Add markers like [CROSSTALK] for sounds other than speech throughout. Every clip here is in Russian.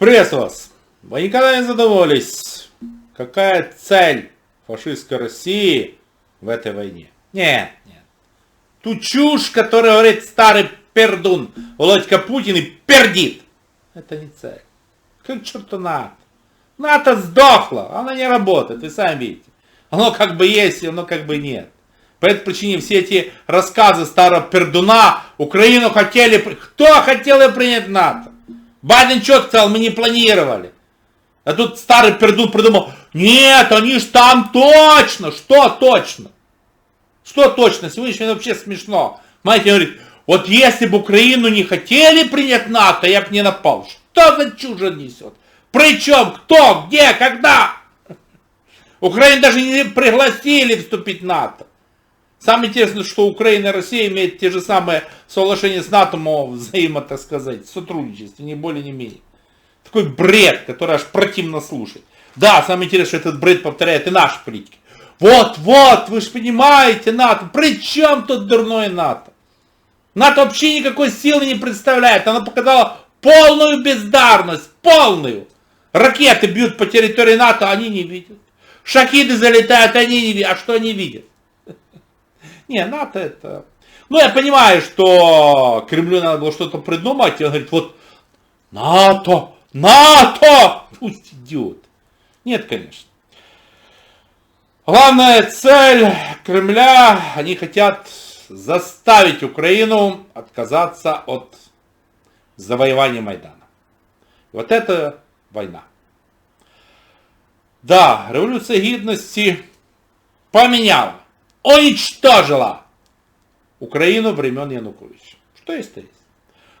Приветствую вас! Вы никогда не задумывались, какая цель фашистской России в этой войне? Нет, нет. Ту чушь, которую говорит старый пердун Володька Путин и пердит. Это не цель. Как черту НАТО? НАТО сдохло, она не работает, вы сами видите. Оно как бы есть, оно как бы нет. По этой причине все эти рассказы старого пердуна, Украину хотели, кто хотел принять НАТО? Байден четко сказал, мы не планировали. А тут старый пердун придумал, нет, они ж там точно. Что точно? Что точно? Сегодня вообще смешно. Знаете, говорит, вот если бы Украину не хотели принять НАТО, я бы не напал. Что за чушь несет? Причем, кто, где, когда? [LAUGHS] Украину даже не пригласили вступить в НАТО. Самое интересное, что Украина и Россия имеют те же самые соглашения с НАТО, взаимо, так сказать, сотрудничество, ни более, ни менее. Такой бред, который аж противно слушать. Да, самое интересное, что этот бред повторяет и наши политики. Вот, вот, вы же понимаете, НАТО. При чем тут дурное НАТО? НАТО вообще никакой силы не представляет. Она показала полную бездарность, полную. Ракеты бьют по территории НАТО, они не видят. Шахиды залетают, они не видят. А что они видят? Не, НАТО это... Ну, я понимаю, что Кремлю надо было что-то придумать, и он говорит, вот НАТО, НАТО! Пусть идет. Нет, конечно. Главная цель Кремля, они хотят заставить Украину отказаться от завоевания Майдана. И вот это война. Да, революция гидности поменяла уничтожила Украину времен Януковича. Что есть, то есть.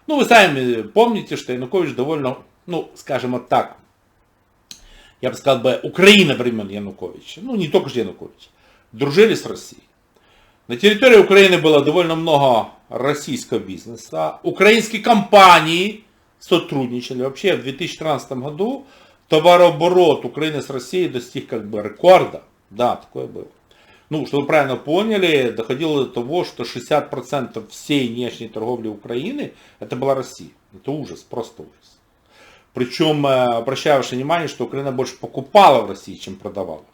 Ну, вы сами помните, что Янукович довольно, ну, скажем вот так, я бы сказал бы, Украина времен Януковича, ну, не только же Янукович, дружили с Россией. На территории Украины было довольно много российского бизнеса. Украинские компании сотрудничали. Вообще в 2013 году товарооборот Украины с Россией достиг как бы рекорда. Да, такое было ну, чтобы вы правильно поняли, доходило до того, что 60% всей внешней торговли Украины это была Россия. Это ужас, просто ужас. Причем, э, обращаю ваше внимание, что Украина больше покупала в России, чем продавала.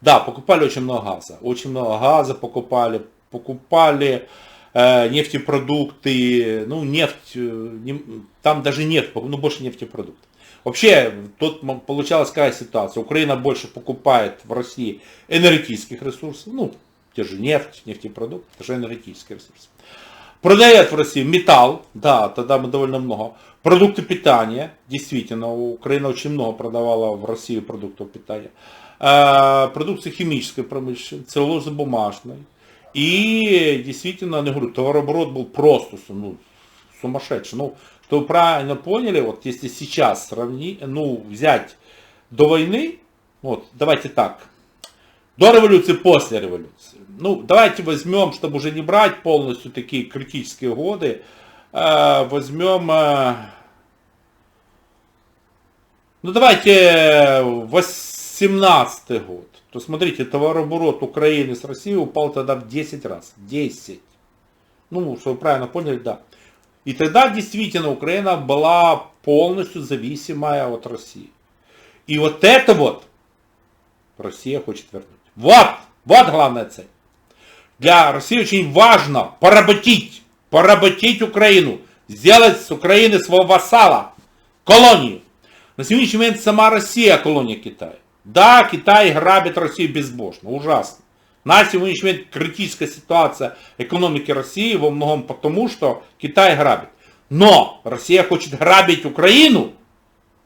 Да, покупали очень много газа. Очень много газа покупали. Покупали э, нефтепродукты. Ну, нефть, э, не, там даже нефть, ну, больше нефтепродуктов. Вообще, тут получалась какая ситуация. Украина больше покупает в России энергетических ресурсов, ну, те же нефть, нефтепродукты, это же энергетические ресурсы. Продает в России металл, да, тогда мы довольно много. Продукты питания, действительно, Украина очень много продавала в Россию продуктов питания. Э, продукции химической промышленности, целлулозно-бумажной. И действительно, я говорю, товарооборот был просто ну, сумасшедший. Ну, что вы правильно поняли, вот если сейчас сравнить, ну, взять до войны, вот, давайте так, до революции, после революции. Ну, давайте возьмем, чтобы уже не брать полностью такие критические годы, э, возьмем, э, ну, давайте 18 год. То смотрите, товарооборот Украины с Россией упал тогда в 10 раз. 10. Ну, чтобы вы правильно поняли, да. И тогда действительно Украина была полностью зависимая от России. И вот это вот Россия хочет вернуть. Вот, вот главная цель. Для России очень важно поработить, поработить Украину, сделать с Украины своего вассала, колонию. На сегодняшний момент сама Россия колония Китая. Да, Китай грабит Россию безбожно, ужасно. На сегодняшний момент критическая ситуация экономики России во многом потому, что Китай грабит. Но Россия хочет грабить Украину.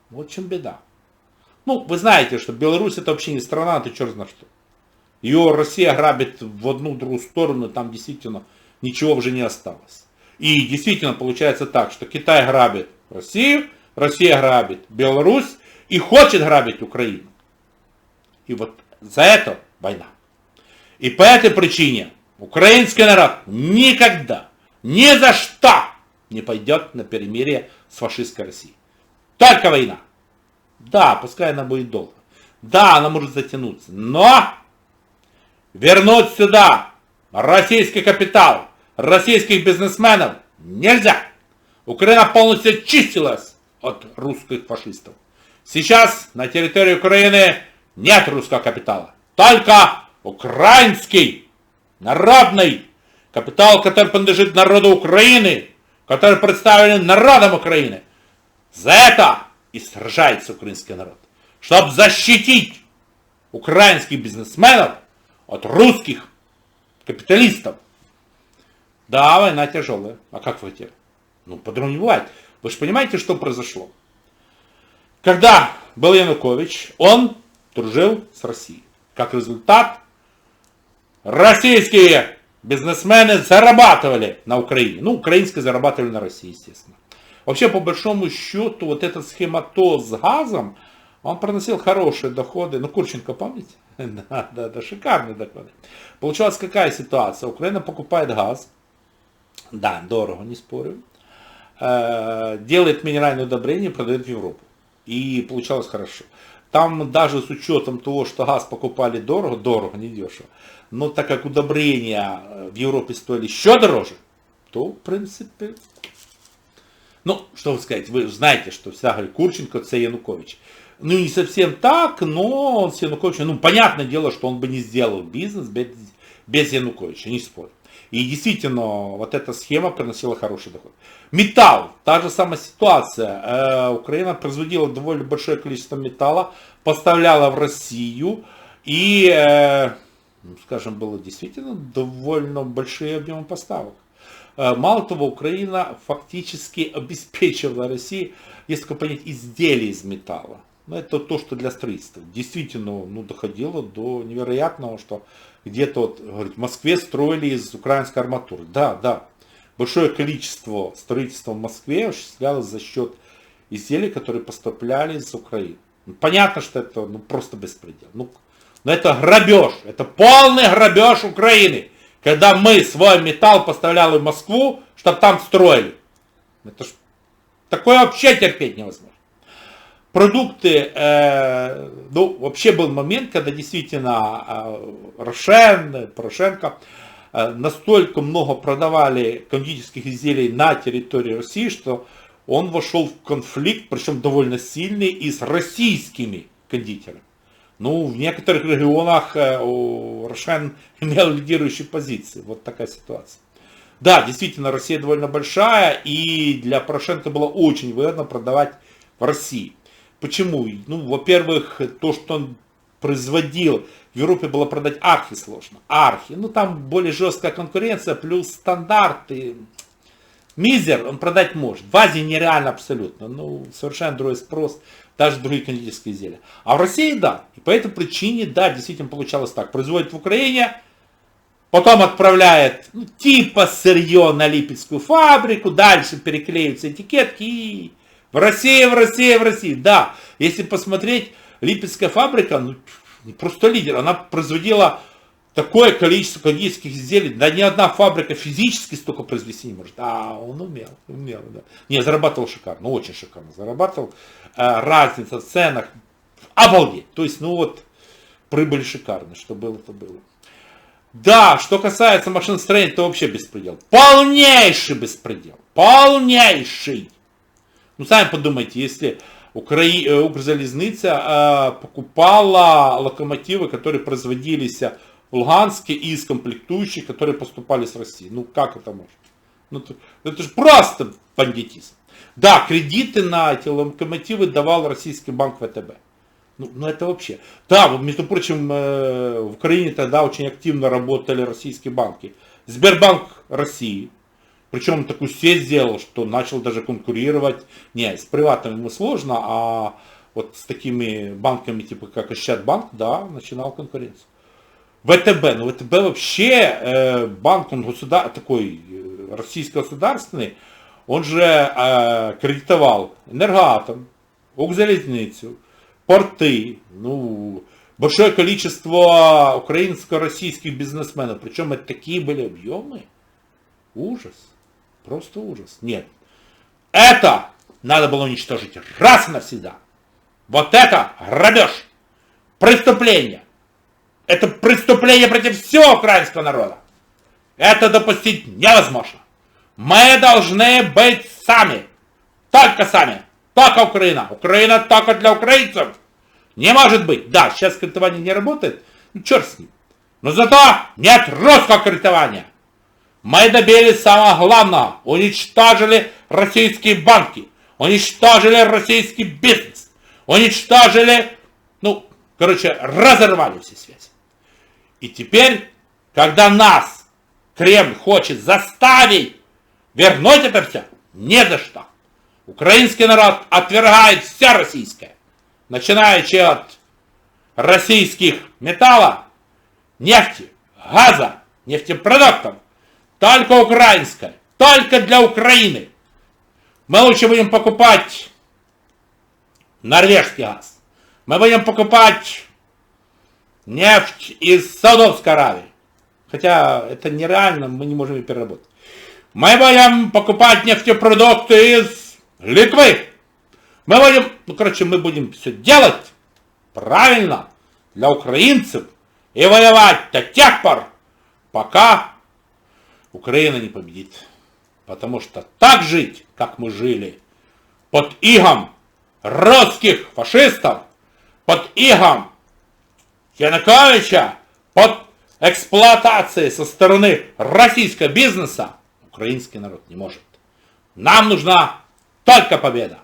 Вот в чем беда. Ну, вы знаете, что Беларусь это вообще не страна, это черт знает что. Ее Россия грабит в одну другую сторону, там действительно ничего уже не осталось. И действительно получается так, что Китай грабит Россию, Россия грабит Беларусь и хочет грабить Украину. И вот за это война. И по этой причине украинский народ никогда, ни за что не пойдет на перемирие с фашистской Россией. Только война. Да, пускай она будет долго. Да, она может затянуться. Но вернуть сюда российский капитал, российских бизнесменов нельзя. Украина полностью чистилась от русских фашистов. Сейчас на территории Украины нет русского капитала. Только украинский, народный капитал, который принадлежит народу Украины, который представлен народом Украины. За это и сражается украинский народ. Чтобы защитить украинских бизнесменов от русских капиталистов. Да, война тяжелая. А как вы хотели? Ну, по-другому не бывает. Вы же понимаете, что произошло? Когда был Янукович, он дружил с Россией. Как результат, российские бизнесмены зарабатывали на Украине. Ну, украинские зарабатывали на России, естественно. Вообще, по большому счету, вот этот схематоз с газом, он приносил хорошие доходы. Ну, Курченко, помните? [LAUGHS] Да, да, да, шикарные доходы. Получалась какая ситуация? Украина покупает газ. Да, дорого, не спорю. Э, делает минеральное удобрение продает в Европу. И получалось хорошо. Там даже с учетом того, что газ покупали дорого, дорого, не дешево, но так как удобрения в Европе стоили еще дороже, то в принципе... Ну, что вы сказать, вы знаете, что вся говорит, Курченко це Янукович. Ну, не совсем так, но он с Януковичем, ну, понятное дело, что он бы не сделал бизнес без, без Януковича, не спорю. И действительно, вот эта схема приносила хороший доход. Металл, та же самая ситуация. Э, Украина производила довольно большое количество металла, поставляла в Россию, и, э, скажем, было действительно довольно большие объемы поставок. Э, мало того, Украина фактически [LAUGHS] обеспечивала России, если только понять, изделия из металла. Но это то, что для строительства. Действительно, ну, доходило до невероятного, что где-то вот, говорит, в Москве строили из украинской арматуры. Да, да. Большое количество строительства в Москве осуществлялось за счет изделий, которые поступляли из Украины. Понятно, что это ну, просто беспредел. Ну, но это грабеж, это полный грабеж Украины. Когда мы свой металл поставляли в Москву, чтобы там строили. Это ж такое вообще терпеть невозможно продукты, э, ну, вообще был момент, когда действительно э, Рошен, Порошенко э, настолько много продавали кондитерских изделий на территории России, что он вошел в конфликт, причем довольно сильный, и с российскими кондитерами. Ну, в некоторых регионах э, Рошен [LAUGHS] имел лидирующие позиции. Вот такая ситуация. Да, действительно, Россия довольно большая, и для Порошенко было очень выгодно продавать в России. Почему? Ну, во-первых, то, что он производил, в Европе было продать архи сложно. Архи. Ну, там более жесткая конкуренция, плюс стандарты. Мизер он продать может. В Азии нереально абсолютно. Ну, совершенно другой спрос. Даже другие кондитерские изделия. А в России да. И по этой причине, да, действительно получалось так. Производит в Украине, потом отправляет ну, типа сырье на Липецкую фабрику, дальше переклеиваются этикетки и в России, в России, в России. Да, если посмотреть, Липецкая фабрика, ну, просто лидер. Она производила такое количество кондитерских изделий. Да ни одна фабрика физически столько произвести не может. А он умел, умел, да. Не, зарабатывал шикарно, очень шикарно зарабатывал. Э, разница в ценах, обалдеть. То есть, ну вот, прибыль шикарная, что было, то было. Да, что касается машиностроения, то вообще беспредел. Полнейший беспредел. Полнейший. Ну, сами подумайте, если Укра... Укрзалізниця э, покупала локомотивы, которые производились в Луганске из комплектующих, которые поступали с России. Ну, как это может? Ну, это, это же просто бандитизм. Да, кредиты на эти локомотивы давал российский банк ВТБ. Ну, ну это вообще. Да, между прочим, э, в Украине тогда очень активно работали российские банки. Сбербанк России, причем такую сеть сделал, что начал даже конкурировать. Не, с приватными ему сложно, а вот с такими банками, типа как Ощадбанк, да, начинал конкуренцию. ВТБ, ну ВТБ вообще э, банк, он государ, такой э, российско-государственный, он же э, кредитовал Энергоатом, Укрзалезницу, порты, ну, большое количество украинско-российских бизнесменов, причем это такие были объемы, ужас. Просто ужас. Нет. Это надо было уничтожить раз и навсегда. Вот это грабеж. Преступление. Это преступление против всего украинского народа. Это допустить невозможно. Мы должны быть сами. Только сами. только Украина. Украина только для украинцев. Не может быть. Да, сейчас кредитование не работает. Ну, черт с ним. Но зато нет русского кредитования. Мы добились самого главного. Уничтожили российские банки. Уничтожили российский бизнес. Уничтожили, ну, короче, разорвали все связи. И теперь, когда нас Кремль хочет заставить вернуть это все, не за что. Украинский народ отвергает все российское, начинаючи от российских металлов, нефти, газа, нефтепродуктов, только украинское, только для Украины. Мы лучше будем покупать норвежский газ. Мы будем покупать нефть из Саудовской Аравии. Хотя это нереально, мы не можем ее переработать. Мы будем покупать нефтепродукты из Литвы. Мы будем, ну короче, мы будем все делать правильно для украинцев и воевать до тех пор, пока Украина не победит. Потому что так жить, как мы жили, под игом русских фашистов, под игом Януковича, под эксплуатацией со стороны российского бизнеса, украинский народ не может. Нам нужна только победа.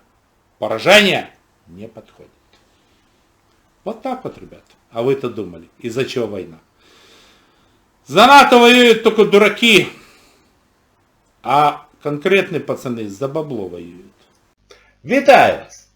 Поражение не подходит. Вот так вот, ребята. А вы-то думали, из-за чего война? За НАТО воюют только дураки, а конкретні пацани за бабло воюють. Вітаю вас!